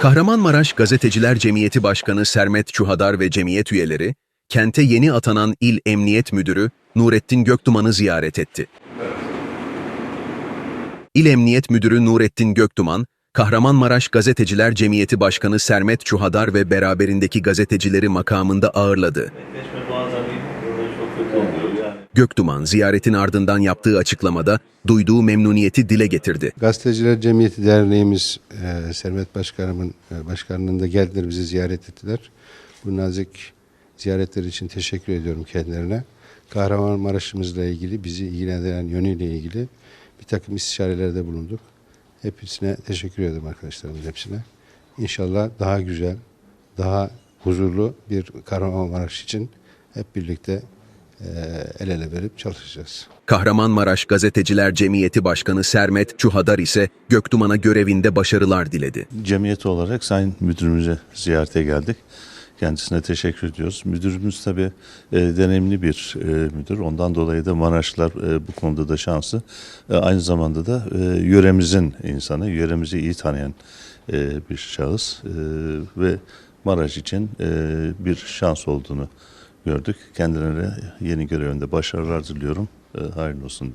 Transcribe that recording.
Kahramanmaraş Gazeteciler Cemiyeti Başkanı Sermet Çuhadar ve cemiyet üyeleri, kente yeni atanan İl Emniyet Müdürü Nurettin Göktuman'ı ziyaret etti. İl Emniyet Müdürü Nurettin Göktuman, Kahramanmaraş Gazeteciler Cemiyeti Başkanı Sermet Çuhadar ve beraberindeki gazetecileri makamında ağırladı. Göktuman, ziyaretin ardından yaptığı açıklamada duyduğu memnuniyeti dile getirdi. Gazeteciler Cemiyeti Derneğimiz e, Servet Başkanımın e, başkanlığında geldiler bizi ziyaret ettiler. Bu nazik ziyaretleri için teşekkür ediyorum kendilerine. Kahramanmaraş'ımızla ilgili bizi ilgilendiren yönüyle ilgili bir takım istişarelerde bulunduk. Hepsine teşekkür ediyorum arkadaşlarımız hepsine. İnşallah daha güzel, daha huzurlu bir Kahramanmaraş için hep birlikte e, el ele verip çalışacağız. Kahramanmaraş Gazeteciler Cemiyeti Başkanı Sermet Çuhadar ise Göktuman'a görevinde başarılar diledi. Cemiyet olarak Sayın Müdürümüze ziyarete geldik. Kendisine teşekkür ediyoruz. Müdürümüz tabii e, deneyimli bir e, müdür. Ondan dolayı da Maraşlılar e, bu konuda da şanslı. E, aynı zamanda da e, yöremizin insanı, yöremizi iyi tanıyan e, bir şahıs. E, ve Maraş için e, bir şans olduğunu gördük. Kendilerine yeni görevinde başarılar diliyorum. E, hayırlı olsun.